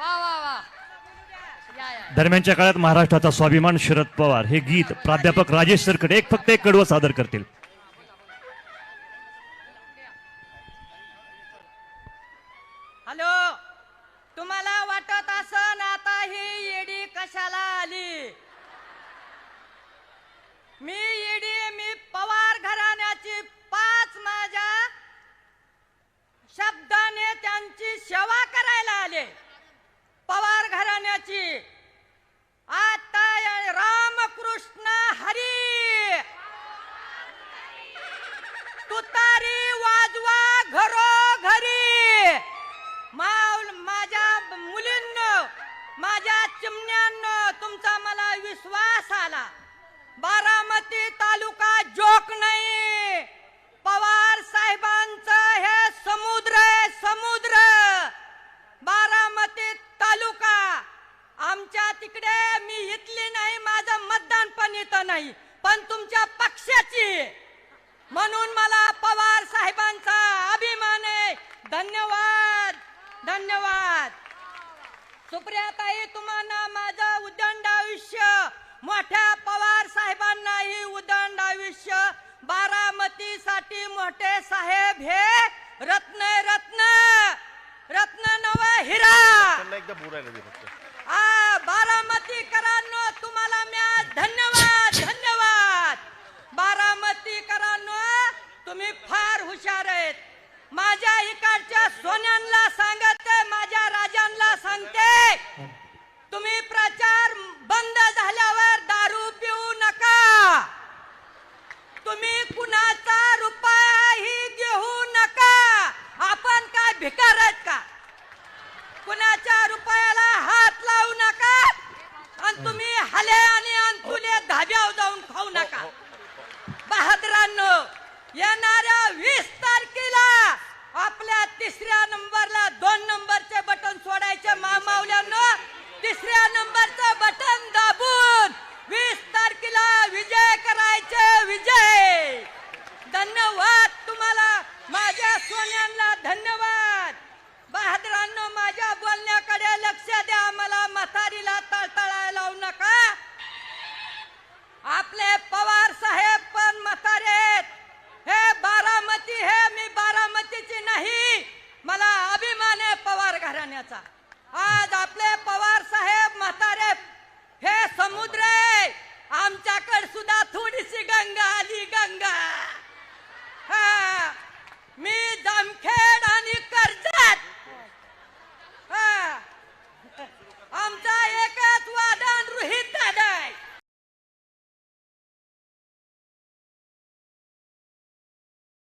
वा वा वा. या या दरम्यानच्या काळात महाराष्ट्राचा स्वाभिमान शरद पवार हे गीत प्राध्यापक राजेश सरकडे एक फक्त एक कडवं सादर करतील. हॅलो तुम्हाला वाटत असन आता ही येडी कशाला आली? मी येडी मी पवार घराण्याची पाच माझ्या शब्दाने त्यांची सेवा करायला आले. घराण्याची आता रामकृष्ण हरी. तुतारी वाजवा घरोघरी. माऊल माझ्या मुलींनो माझ्या चिमण्यांनो तुमचा मला विश्वास आला. बारामती तालुका जोक नाही पवार साहेबांचं हे समुद्र आहे समुद्र बारामती तालुका आमच्या तिकडे मी इथली नाही माझं मतदान इथं नाही पण तुमच्या पक्षाची. म्हणून मला पवार साहेबांचा अभिमान आहे. धन्यवाद धन्यवाद. सुप्रियाताई तुम्हाला माझं उदंड आयुष्य मोठ्या पवार साहेबांनाही उदंड आयुष्य बारामतीसाठी मोठे साहेब हे रत्न रत्न रत्न नव हिरा. त्यांना एकदा बोलायला दे फक्त. आ बारामतीकरांनो तुम्हाला म्या धन्यवाद धन्यवाद बारामतीकरांनो तुम्ही फार हुशार आहेत माझ्या इकडच्या सोन्यांना सांगते माझ्या राजांना सांगते. तुम्ही प्रचार बंद झाल्यावर दारू पिऊ नका. तुम्ही कुणाचा रुपयाही घेऊ नका. आपण काय भिकार आहेत का?